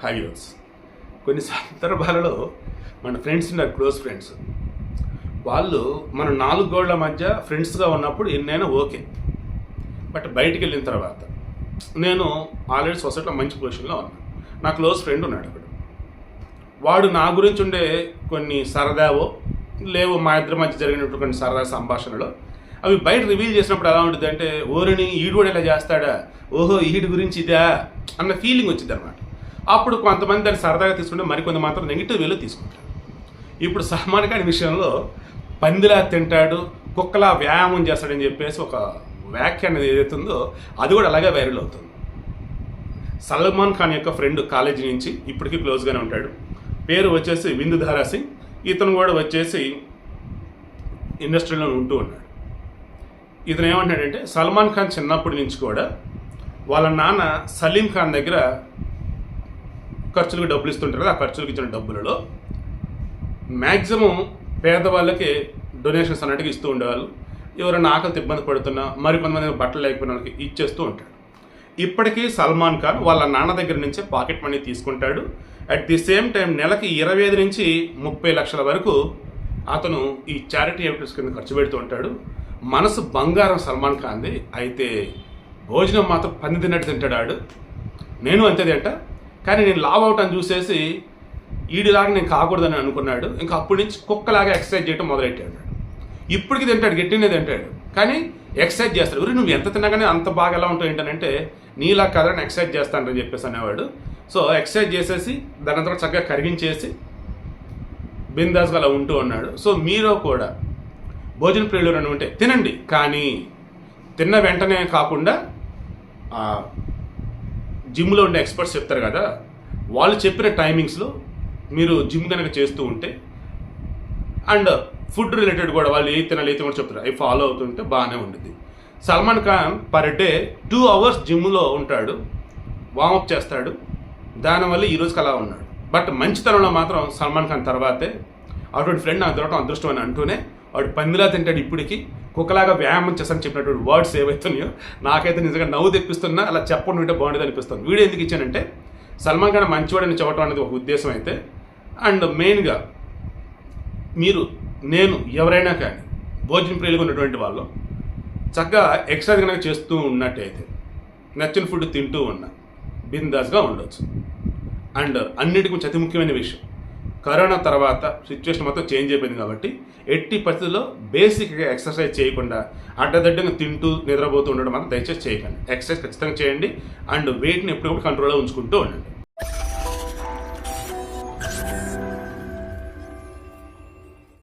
హైవ్యూస్ కొన్ని సందర్భాలలో మన ఫ్రెండ్స్ ఉన్నారు క్లోజ్ ఫ్రెండ్స్ వాళ్ళు మన నాలుగు గోళ్ళ మధ్య ఫ్రెండ్స్గా ఉన్నప్పుడు ఎన్నైనా ఓకే. బట్ బయటికి వెళ్ళిన తర్వాత నేను ఆల్రెడీ సొసైటీలో మంచి పొజిషన్లో ఉన్నాను నా క్లోజ్ ఫ్రెండ్ ఉన్నాడు అక్కడ. వాడు నా గురించి ఉండే కొన్ని సరదావో లేవో మా ఇద్దరి మధ్య జరిగినటువంటి కొన్ని సరదా సంభాషణలు అవి బయట రివీల్ చేసినప్పుడు ఎలా ఉంటుంది అంటే ఓరిని ఈడు కూడా ఇలా చేస్తాడా? ఓహో ఈడు గురించి ఇదా? అన్న ఫీలింగ్ వచ్చింది అనమాట అప్పుడు కొంతమంది దాన్ని సరదాగా తీసుకుంటే మరికొంత మాత్రం నెగిటివ్ వేలో తీసుకుంటారు. ఇప్పుడు సల్మాన్ ఖాన్ విషయంలో పందిలా తింటాడు కుక్కలా వ్యాయామం చేస్తాడని చెప్పేసి ఒక వ్యాఖ్య అనేది ఏదైతే ఉందో అది కూడా అలాగే వైరల్ అవుతుంది. సల్మాన్ ఖాన్ యొక్క ఫ్రెండ్ కాలేజీ నుంచి ఇప్పటికీ క్లోజ్గానే ఉంటాడు. పేరు వచ్చేసి విందుధారా సింగ్. ఇతను కూడా వచ్చేసి ఇండస్ట్రీలో ఉంటూ ఉన్నాడు. ఇతను ఏమంటాడంటే సల్మాన్ ఖాన్ చిన్నప్పటి నుంచి కూడా వాళ్ళ నాన్న సలీం ఖాన్ దగ్గర ఖర్చులకు డబ్బులు ఇస్తుంటారు కదా ఆ ఖర్చులకు ఇచ్చిన డబ్బులలో మ్యాక్సిమం పేదవాళ్ళకి డొనేషన్స్ అన్నట్టుగా ఇస్తూ ఉండేవాళ్ళు. ఎవరైనా ఆకలితో ఇబ్బంది పడుతున్నా మరి కొంతమంది బట్టలు లేకపోయిన వాళ్ళకి ఇచ్చేస్తూ ఉంటాడు ఇప్పటికీ సల్మాన్ ఖాన్ వాళ్ళ నాన్న దగ్గర నుంచే పాకెట్ మనీ తీసుకుంటాడు. అట్ ది సేమ్ టైం నెలకి ఇరవై ఐదు నుంచి ముప్పై లక్షల వరకు అతను ఈ చారిటీ యాక్టివ్స్ కింద ఖర్చు పెడుతూ ఉంటాడు. మనసు బంగారం సల్మాన్ ఖాన్ది. అయితే భోజనం మాత్రం పంది తిన్నట్టు తింటాడు ఆడు. నేను అంతేది తింటా కానీ నేను లావ్ అవుట్ అని చూసేసి ఈడిలాగా నేను కాకూడదని అనుకున్నాడు. ఇంకా అప్పటి నుంచి కుక్కలాగా ఎక్సర్సైజ్ చేయడం మొదలెట్టాడు. ఇప్పటికి తింటాడు గట్టినే తింటాడు. కానీ ఎక్సర్సైజ్ చేస్తాడు. ఊరి నువ్వు ఎంత తిన్నా కానీ అంత బాగా ఎలా ఉంటావు ఏంటంటే నీలా కదని ఎక్సర్సైజ్ చేస్తానని చెప్పేసి అనేవాడు. సో ఎక్సర్సైజ్ చేసేసి దాని తర్వాత చక్కగా కరిగించేసి బిందాస్గా అలా ఉంటూ ఉన్నాడు. సో మీరు కూడా భోజన ప్రియులు అని ఉంటే తినండి. కానీ తిన్న వెంటనే కాకుండా జిమ్లో ఉండే ఎక్స్పర్ట్స్ చెప్తారు కదా వాళ్ళు చెప్పిన టైమింగ్స్లో మీరు జిమ్ కనుక చేస్తూ ఉంటే అండ్ ఫుడ్ రిలేటెడ్ కూడా వాళ్ళు ఏ తినాలి ఏ తినాలి చెప్తారు. అవి ఫాలో అవుతుంటే బాగానే ఉంటుంది Salman Khan per day two hours జిమ్లో ఉంటాడు వామప్ చేస్తాడు దానివల్ల ఈరోజుకి అలా ఉన్నాడు. బట్ మంచితనంలో మాత్రం సల్మాన్ ఖాన్ తర్వాతే అటువంటి ఫ్రెండ్ నాకు దొరకడం అదృష్టం అని అంటూనే వాడు పందిలా తింటాడు ఇప్పటికి. కుక్కలాగా వ్యాయామం చేస్తాను చెప్పినటువంటి వర్డ్స్ ఏవైతున్నాయో నాకైతే నిజంగా నవ్వు తెప్పిస్తున్నా అలా చెప్పండి ఉంటే బాగుండేది అనిపిస్తుంది. వీడియో ఎందుకు ఇచ్చానంటే సల్మాన్ ఖాన్ మంచివాడని చెప్పడం అనేది ఒక ఉద్దేశం అయితే అండ్ మెయిన్గా మీరు నేను ఎవరైనా కానీ భోజన ప్రియులుగా ఉన్నటువంటి వాళ్ళు చక్కగా ఎక్సర్సైజ్ కనుక చేస్తూ ఉన్నట్టయితే నచ్చిన ఫుడ్ తింటూ ఉన్నా బిందాస్గా ఉండొచ్చు. అండ్ అన్నిటికీ అతి ముఖ్యమైన విషయం కరోనా తర్వాత సిచ్యువేషన్ మొత్తం చేంజ్ అయిపోయింది కాబట్టి ఎట్టి పరిస్థితుల్లో బేసిక్గా ఎక్సర్సైజ్ చేయకుండా అడ్డదడ్డంగా తింటూ నిద్రపోతూ ఉండడం మాత్రం దయచేసి చేయకండి. ఎక్సర్సైజ్ ఖచ్చితంగా చేయండి. అండ్ వెయిట్ని ఎప్పుడు కంట్రోల్లో ఉంచుకుంటూ ఉండండి.